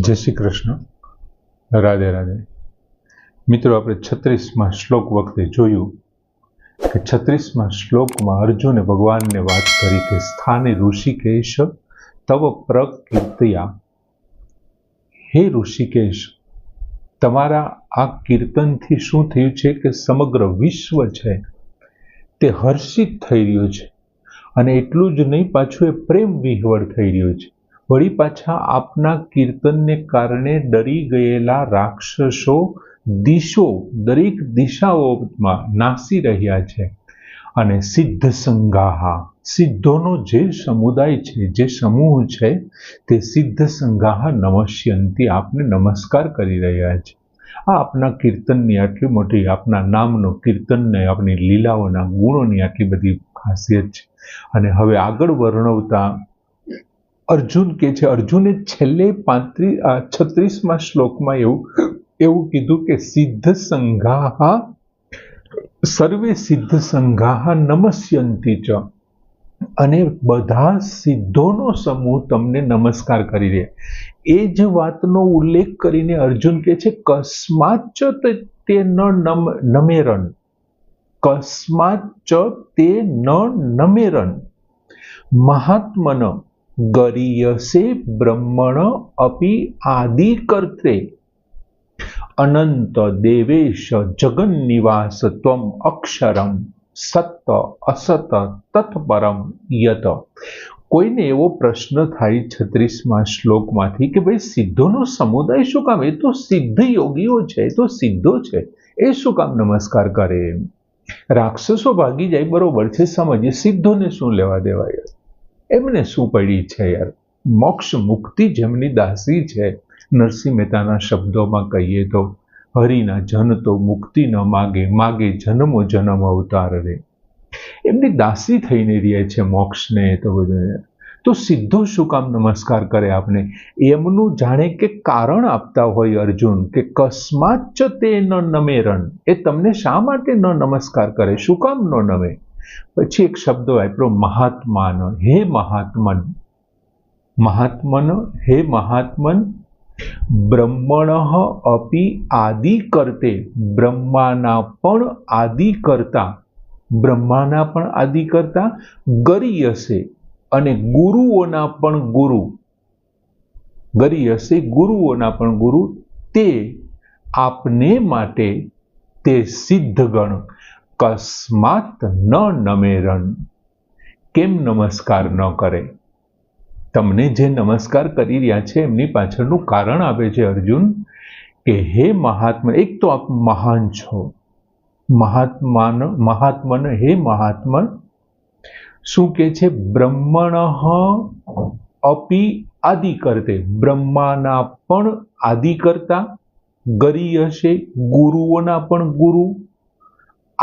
જય શ્રી કૃષ્ણ. રાધે રાધે. મિત્રો, આપણે છત્રીસમાં શ્લોક વખતે જોયું કે છત્રીસમાં શ્લોકમાં અર્જુને ભગવાનને વાત કરી કે, સ્થાને ઋષિકેશ તવ પ્રકીર્તયા. હે ઋષિકેશ, તમારા આ કીર્તનથી શું થયું છે કે સમગ્ર વિશ્વ છે તે હર્ષિત થઈ રહ્યું છે? અને એટલું જ નહીં, પાછું એ પ્રેમ વિહવળ થઈ રહ્યું છે. વળી પાછા આપના કીર્તનને કારણે ડરી ગયેલા રાક્ષસો દિશો, દરેક દિશાઓમાં નાસી રહ્યા છે. અને સિદ્ધ સંગાહા, સિદ્ધોનો જે સમુદાય છે, જે સમૂહ છે, તે સિદ્ધ સંગાહા નમસ્યંતી આપને નમસ્કાર કરી રહ્યા છે. આ આપના કીર્તનની આટલી મોટી, આપના નામનો કીર્તનને, આપની લીલાઓના ગુણોની આટલી બધી ખાસિયત છે. અને હવે આગળ વર્ણવતા અર્જુન કે છે, અર્જુને છેલ્લે પાંત્રીસ છત્રીસમાં શ્લોકમાં એવું એવું કીધું કે સિદ્ધ સંઘાહ સર્વે સિદ્ધ સંઘાહ નમસ્યંતી ચ. અને બધા સિદ્ધોનો સમૂહ તમને નમસ્કાર કરી રહ્યા એ જ વાતનો ઉલ્લેખ કરીને અર્જુન કે છે કસ્માચ તે ન નમ, નમેરન. કસ્માચ તે ન નમેરન. મહાત્મન ગરીયસે બ્રહ્મણ અપી આદિ કર્તે. અનંત દેવેશ જગન્નિવાસ ત્વમ અક્ષરમ સત અસત તત્પરમ યત. કોઈને એવો પ્રશ્ન થાય છત્રીસમાં શ્લોકમાંથી કે ભાઈ સિદ્ધોનો સમુદાય શું કામ? એ તો સિદ્ધ યોગીઓ છે, એ તો સિદ્ધો છે. એ શું કામ નમસ્કાર કરે? રાક્ષસો ભાગી જાય બરોબર છે, સમજીએ. સિદ્ધોને શું લેવા દેવા યાર એમને શું પડી છે યાર? મોક્ષ મુક્તિ જેમની દાસી છે, નરસિંહ મહેતાના શબ્દોમાં કહીએ તો, હરિના જન તો મુક્તિ ન માગે માગે જન્મો જન્મ અવતાર રે એમની દાસી થઈને રહે છે મોક્ષને તો બધું તો સીધો શું કામ નમસ્કાર કરે આપને? એમનું જાણે કે કારણ આપતા હોય અર્જુન, કે કસ્માત તે ન નમેરણ એ તમને શા માટે ન નમસ્કાર કરે? શું કામ ન નમે? પછી એક શબ્દ વાપરો મહાત્માનો, હે મહાત્મન. મહાત્મન, હે મહાત્મન, બ્રહ્મણ અપી આદિ કરતે. બ્રહ્માના પણ આદિ કરતા. બ્રહ્માના પણ આદિ કરતા ગરીયસે અને ગુરુઓના પણ ગુરુ. ગરીયસે ગુરુઓના પણ ગુરુ. તે આપને માટે તે સિદ્ધગણ. કસ્માત ન નમેરણ કેમ નમસ્કાર ન કરે? તમને જે નમસ્કાર કરી રહ્યા છે, એમની પાછળનું કારણ આપે છે, અર્જુન, કે હે મહાત્મા, એક તો આપ મહાન છો. મહાત્માન, મહાત્મન, હે મહાત્મન, શું કે છે? બ્રહ્મણ અપી આદિ કરતે. બ્રહ્માના પણ આદિ કરતા, ગરી હશે, ગુરુઓના પણ ગુરુ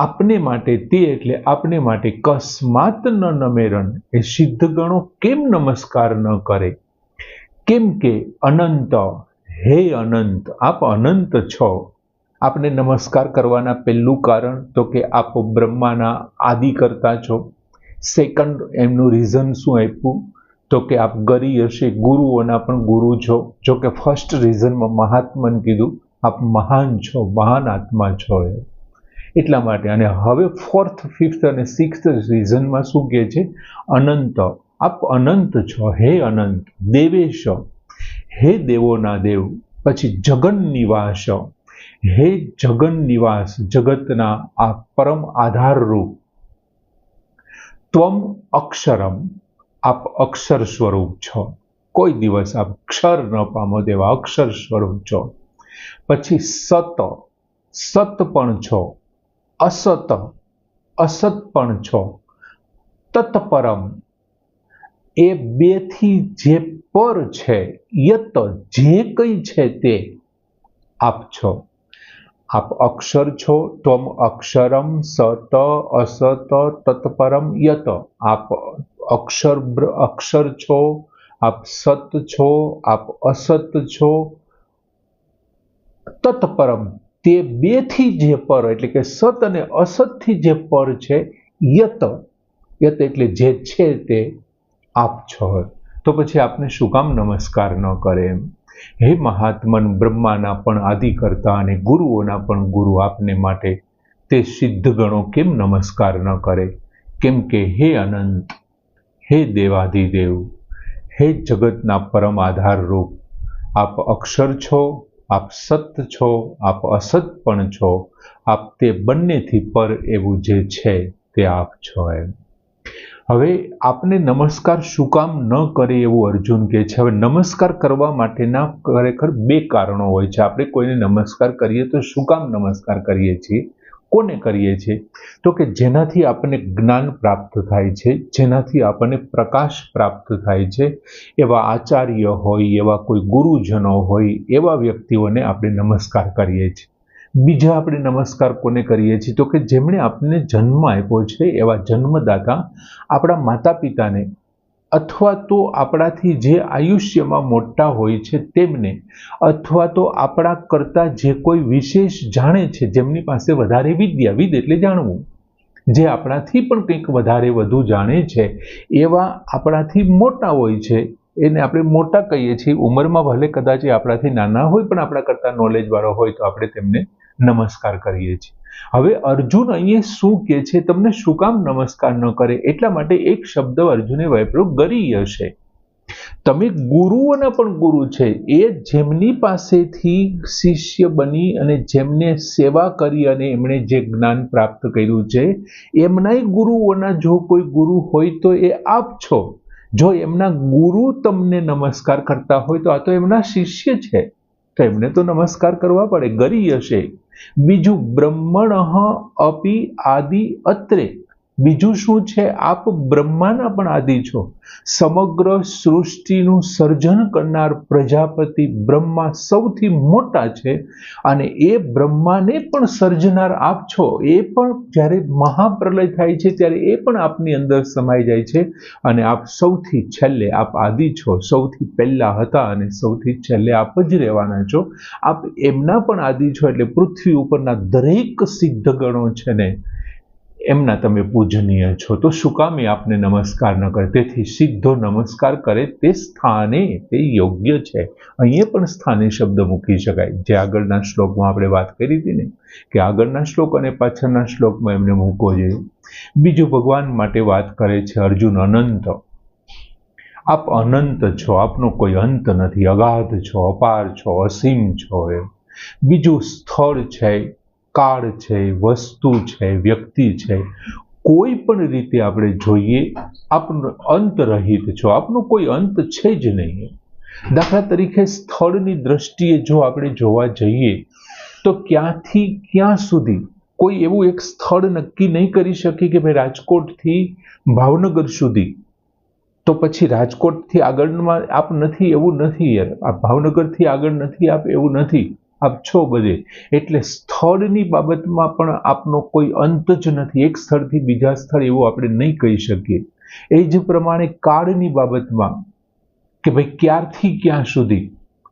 આપને માટે તે એટલે આપને માટે કસ્માત ન નમેરણ એ સિદ્ધ ગણો કેમ નમસ્કાર ન કરે? કેમ કે અનંત, હે અનંત, આપ અનંત છો. આપને નમસ્કાર કરવાના પહેલું કારણ તો કે આપ બ્રહ્માના આદિ કરતા છો. સેકન્ડ એમનું રીઝન શું આપ્યું? તો કે આપ ગરી હશે, ગુરુઓના પણ ગુરુ છો. જો કે ફર્સ્ટ રીઝનમાં મહાત્મન કીધું, આપ મહાન છો, મહાન આત્મા છો એ એટલા માટે. અને હવે ફોર્થ ફિફ્થ અને સિક્સ્થ સિઝનમાં શું કહે છે? અનંત. આપ અનંત છો. હે અનંત. દેવેશ. હે દેવોના દેવ પછી જગન નિવાસ હે જગન નિવાસ જગતના આ પરમ આધારરૂપ. ત્વમ અક્ષરમ. આપ અક્ષર સ્વરૂપ છો. કોઈ દિવસ આપ ક્ષર ન પામો તેવા અક્ષર સ્વરૂપ છો. પછી સત. સત પણ છો. અસત અસત પણ છો. તત્પરમ, એ બેથી જે પર છે, યત જે કંઈ છે તે આપ છો. આપ અક્ષર છો, ત્વમ અક્ષરમ સત, અસત, તત્પરમ, યત. આપ અક્ષર અક્ષર છો, આપ સત છો, આપ અસત છો. તત્પરમ તે બેથી જે પર, એટલે કે સત અને અસતથી જે પર છે, યત. યત એટલે જે છે તે આપ છો. તો પછી આપને શું કામ નમસ્કાર ન કરે એમ? હે મહાત્મન, બ્રહ્માના પણ આદિ કરતા અને ગુરુઓના પણ ગુરુ આપને માટે તે સિદ્ધ ગણો કેમ નમસ્કાર ન કરે? કેમ કે હે અનંત, હે દેવાધિદેવ હે જગતના પરમ આધાર રૂપ આપ અક્ષર છો આપ સત છો, આપ અસત પણ છો, આપ તે બંનેથી પર એવું જે છે તે આપ છો એમ. હવે આપને નમસ્કાર શું કામ ન કરે એવું અર્જુન કહે છે. હવે નમસ્કાર કરવા માટેના ખરેખર બે કારણો હોય છે. આપણે કોઈને નમસ્કાર કરીએ તો શું કામ નમસ્કાર કરીએ છીએ? કોને કરીએ છીએ? તો કે જેનાથી આપણને જ્ઞાન પ્રાપ્ત થાય છે, જેનાથી આપણને પ્રકાશ પ્રાપ્ત થાય છે, એવા આચાર્ય હોય, એવા કોઈ ગુરુજનો હોય, એવા વ્યક્તિઓને આપણે નમસ્કાર કરીએ છીએ. બીજા આપણે નમસ્કાર કોને કરીએ છીએ? તો કે જેમણે આપણને જન્મ આપ્યો છે, એવા જન્મદાતા આપણા માતા પિતાને અથવા તો આપણાથી જે આયુષ્યમાં મોટા હોય છે તેમને, અથવા તો આપણા કરતાં જે કોઈ વિશેષ જાણે છે, જેમની પાસે વધારે વિદ્યા, વિદ એટલે જાણવું, જે આપણાથી પણ કંઈક વધારે વધુ જાણે છે, એવા આપણાથી મોટા હોય છે, એને આપણે મોટા કહીએ છીએ. ઉંમરમાં ભલે કદાચ એ આપણાથી નાના હોય, પણ આપણા કરતાં નોલેજવાળો હોય તો આપણે તેમને નમસ્કાર કરીએ છીએ. હવે અર્જુન અહીંયા શું કે છે? તમને શું કામ નમસ્કાર ન કરે? એટલા માટે એક શબ્દ અર્જુને વાપર્યો ગરીય છે તમે ગુરુઓના પણ ગુરુ છે. એ જેમની પાસેથી શિષ્ય બની અને જેમને સેવા કરી અને એમણે જે જ્ઞાન પ્રાપ્ત કર્યું છે, એમનાય ગુરુઓના જો કોઈ ગુરુ હોય તો એ આપ છો. જો એમના ગુરુ તમને નમસ્કાર કરતા હોય તો આ તો એમના શિષ્ય છે. તો એમને તો નમસ્કાર કરવા પડે ગરી હશે. બીજું બ્રહ્મણ અપી આદિ અત્રે. બીજું શું છે? આપ બ્રહ્માના પણ આદિ છો. સમગ્ર સૃષ્ટિનું સર્જન કરનાર પ્રજાપતિ બ્રહ્મા સૌથી મોટા છે અને એ બ્રહ્માને પણ સર્જનાર આપ છો. એ પણ જ્યારે મહાપ્રલય થાય છે ત્યારે એ પણ આપની અંદર સમાઈ જાય છે અને આપ સૌથી છેલ્લે આપ આદિ છો. સૌથી પહેલા હતા અને સૌથી છેલ્લે આપ જ રહેવાના છો. આપ એમના પણ આદિ છો એટલે પૃથ્વી ઉપરના દરેક સિદ્ધ ગણો છે ને એમના તમે પૂજનીય છો. તો શું કામ એ આપને નમસ્કાર ન કરે? તેથી સીધો નમસ્કાર કરે તે સ્થાને તે યોગ્ય છે. અહીંયા પણ સ્થાને શબ્દ મૂકી શકાય. જે આગળના શ્લોકમાં આપણે વાત કરી હતી ને, કે આગળના શ્લોક અને પાછળના શ્લોકમાં એમને મૂકવો જોઈએ બીજું ભગવાન માટે વાત કરે છે અર્જુન અનંત. આપ અનંત છો, આપનો કોઈ અંત નથી. અગાધ છો, અપાર છો, અસીમ છો એમ. બીજું સ્થળ છે કાળ છે, વસ્તુ છે, વ્યક્તિ છે, કોઈ પણ રીતે આપણે જોઈએ, આપનો અંત રહિત છો, આપનો કોઈ અંત છે જ નહીં. દાખલા તરીકે સ્થળની દ્રષ્ટિએ જો આપણે જોવા જઈએ, તો ક્યાંથી ક્યાં સુધી કોઈ એવું એક સ્થળ નક્કી નહીં કરી શકે કે ભાઈ રાજકોટથી ભાવનગર સુધી. તો પછી રાજકોટથી આગળમાં આપ નથી, એવું નથી યાર. આ ભાવનગરથી આગળ નથી આપ, એવું નથી. આપ છો બધે. એટલે સ્થળની બાબતમાં પણ આપનો કોઈ અંત જ નથી. એક સ્થળથી બીજા સ્થળ એવું આપણે નહીં કહી શકીએ. એ જ પ્રમાણે કાળની બાબતમાં કે ભાઈ ક્યારથી ક્યાં સુધી?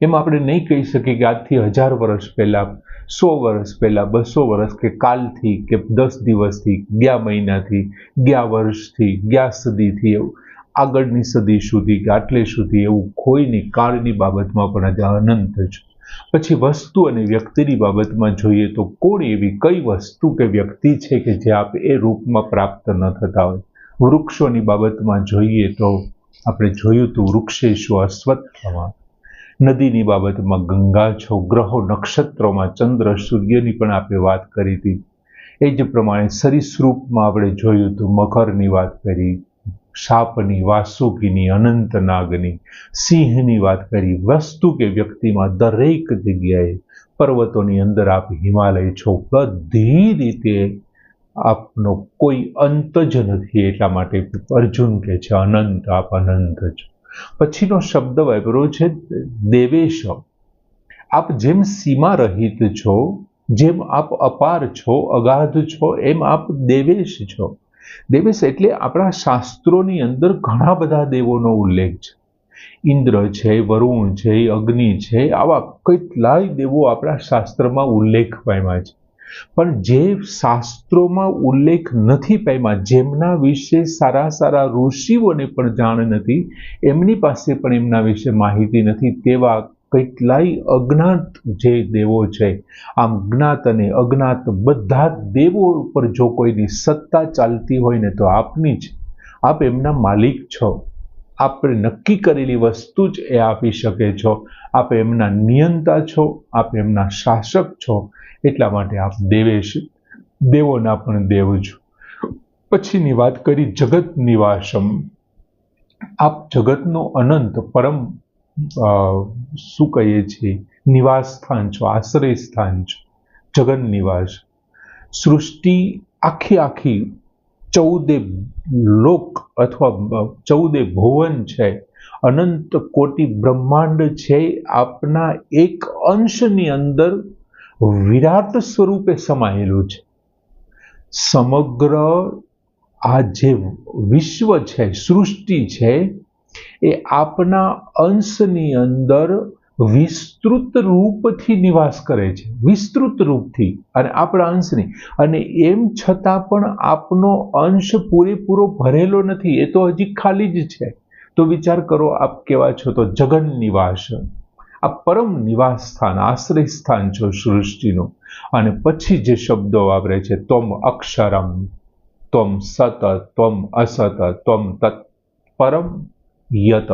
એમ આપણે નહીં કહી શકીએ કે આજથી હજાર વર્ષ પહેલાં, સો વર્ષ પહેલાં, બસો વર્ષ કે કાલથી કે દસ દિવસથી, ગયા મહિનાથી, ગયા વર્ષથી, ગયા સદીથી એવું. આગળની સદી સુધી કે આટલે સુધી એવું કોઈની કાળની બાબતમાં પણ આજે અનંત છે પછી વસ્તુ અને વ્યક્તિની બાબતમાં જોઈએ તો કોણ એવી કઈ વસ્તુ કે વ્યક્તિ છે કે જે આપ એ રૂપમાં પ્રાપ્ત ન થતા હોય? વૃક્ષોની બાબતમાં જોઈએ તો આપણે જોયું તું વૃક્ષેશો અશ્વત્થમાં. નદીની બાબતમાં ગંગા છો ગ્રહો નક્ષત્રોમાં ચંદ્ર, સૂર્યની પણ આપણે વાત કરી હતી. એ જ પ્રમાણે સરીસૃપમાં આપણે જોયું તું મકરની વાત કરી. સાપની વાસુકીની, અનંતનાગની, સિંહની વાત કરી, વસ્તુ કે વ્યક્તિમાં દરેક જગ્યાએ પર્વતોની અંદર આપ હિમાલય છો, બધી રીતે આપનો કોઈ અંત જ નથી. એટલા માટે અર્જુન કે છે, અનંત, આપ અનંત છો. પછીનો શબ્દ વાપરો છે દેવેશ આપ જેમ સીમા રહિત છો, જેમ આપ અપાર છો, અગાધ છો, એમ આપ દેવેશ છો. દેવેશ એટલે આપણા શાસ્ત્રોની અંદર ઘણા બધા દેવોનો ઉલ્લેખ છે. ઇન્દ્ર છે, વરુણ છે, અગ્નિ છે, આવા કેટલાય દેવો આપણા શાસ્ત્રમાં ઉલ્લેખ પામ્યા છે. પણ જે શાસ્ત્રોમાં ઉલ્લેખ નથી પામ્યા, જેમના વિશે સારા સારા ઋષિઓને પણ જાણ નથી, એમની પાસે પણ એમના વિશે માહિતી નથી, તેવા કેટલાય અજ્ઞાત જે દેવો છે, આમ જ્ઞાત અને અજ્ઞાત બધા દેવો ઉપર જો કોઈની સત્તા ચાલતી હોય ને તો આપની જ. આપ એમના માલિક છો. આપણે નક્કી કરેલી વસ્તુ જ એ આપી શકે છો. આપ એમના નિયંતા છો. આપ એમના શાસક છો. એટલા માટે આપ દેવેશ દેવોના પણ દેવ છો. પછીની વાત કરી જગત નિવાસમ. આપ જગતનો અનંત પરમ શું કહીએ છીએ? નિવાસ સ્થાન છો આશ્રય સ્થાન છો, જગન નિવાસ. સૃષ્ટિ આખી આખી ચૌદે લોક અથવા ચૌદે ભુવન છે. અનંત કોટી બ્રહ્માંડ છે. આપના એક અંશની અંદર વિરાટ સ્વરૂપે સમાયેલું છે. સમગ્ર આ જે વિશ્વ છે, સૃષ્ટિ છે એ આપના અંશની અંદર વિસ્તૃત રૂપથી નિવાસ કરે છે. વિસ્તૃત રૂપથી અને આપણા અંશની. અને એમ છતાં પણ આપનો અંશ પૂરેપૂરો ભરેલો નથી. એ તો હજી ખાલી જ છે. તો વિચાર કરો, આપ કેવા છો? તો જગન નિવાસ. આ પરમ નિવાસ સ્થાન, આશ્રય સ્થાન છો સૃષ્ટિનું. અને પછી જે શબ્દો વાપરે છે, તમ અક્ષરમ ત્વમ સત ત્વમ અસત ત્વમ તત્ પરમ યત.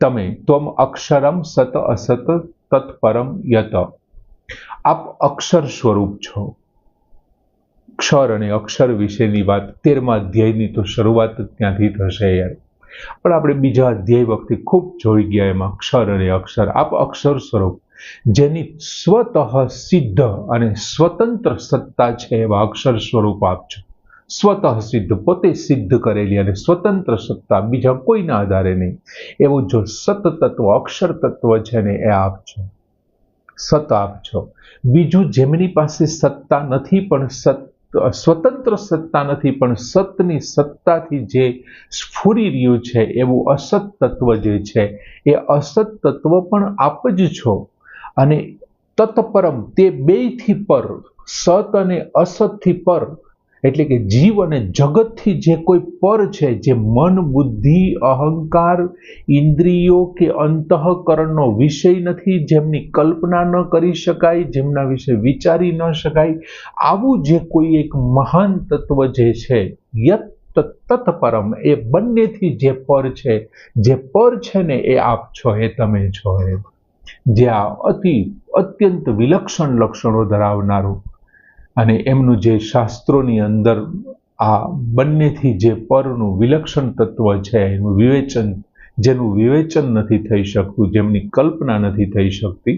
તમે ત્વમ અક્ષરમ સત અસત તત્પરમ યત. આપ અક્ષર સ્વરૂપ છો. ક્ષર અને અક્ષર વિશેની વાત તેરમા અધ્યાયની તો શરૂઆત ત્યાંથી થશે યાર. પણ આપણે બીજા અધ્યાય વખતે ખૂબ જોઈ ગયા એમાં અક્ષર અને અક્ષર. આપ અક્ષર સ્વરૂપ. જેની સ્વતઃ સિદ્ધ અને સ્વતંત્ર સત્તા છે એવા અક્ષર સ્વરૂપ આપ છો. સ્વતઃ સિદ્ધ, પોતે સિદ્ધ કરેલી અને સ્વતંત્ર સત્તા બીજા કોઈના આધારે નહીં. એવું જો સત તત્વ, અક્ષર તત્વ છે ને, એ આપ છો. સત આપ છો. બીજું જેમની પાસે સત્તા નથી, પણ સત, સ્વતંત્ર સત્તા નથી, પણ સતની સત્તાથી જે સ્ફુરી રહ્યું છે, એવું અસત તત્વ જે છે, એ અસત તત્વ પણ આપ જ છો. અને તત્પરમ તે બેથી પર, સત અને અસતથી પર એટલે કે જીવ અને જગતથી જે કોઈ પર છે, જે મન, બુદ્ધિ, અહંકાર, ઇન્દ્રિયો કે અંતઃકરણનો વિષય નથી, જેમની કલ્પના ન કરી શકાય, જેમના વિશે વિચારી ન શકાય, આવું જે કોઈ એક મહાન તત્વ જે છે યત તત્પરમ એ બંનેથી જે પર છે, જે પર છે ને એ આપ છો, એ તમે છો એ જે આ અતિ, અત્યંત વિલક્ષણ લક્ષણો ધરાવનારું અને એમનું જે શાસ્ત્રોની અંદર આ બંનેથી જે પરનું વિલક્ષણ તત્વ છે, એનું વિવેચન, જેનું વિવેચન નથી થઈ શકતું, જેમની કલ્પના નથી થઈ શકતી,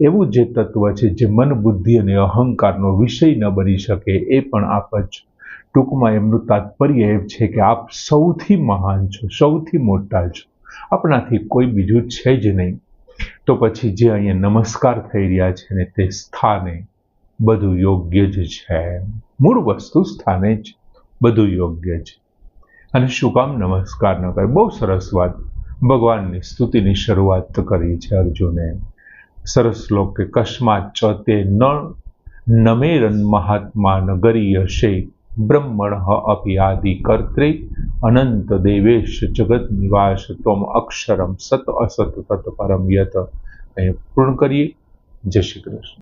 એવું જે તત્વ છે, જે મન, બુદ્ધિ અને અહંકારનો વિષય ન બની શકે, એ પણ આપ જ ટૂંકમાં એમનું તાત્પર્ય એ છે કે આપ સૌથી મહાન છો, સૌથી મોટા છો, આપણાથી કોઈ બીજું છે જ નહીં. તો પછી જે અહીંયા નમસ્કાર થઈ રહ્યા છે ને તે સ્થાને બધું યોગ્ય જ છે. મૂળ વસ્તુ સ્થાને જ બધું યોગ્ય છે અને શું કામ નમસ્કાર ન કરે? બહુ સરસ વાત. ભગવાનની સ્તુતિની શરૂઆત કરી છે અર્જુને. સરસ શ્લોક કે કસ્માત ચ તે ન નમેરન મહાત્મા નગરીયશે બ્રહ્મણ અપી આદિ કર્ત્રે અનંત દેવેશ જગત નિવાસ તોમ અક્ષરમ સત અસત તત પરમ યત. અહીં પૂર્ણ કરીએ. જય શ્રી કૃષ્ણ.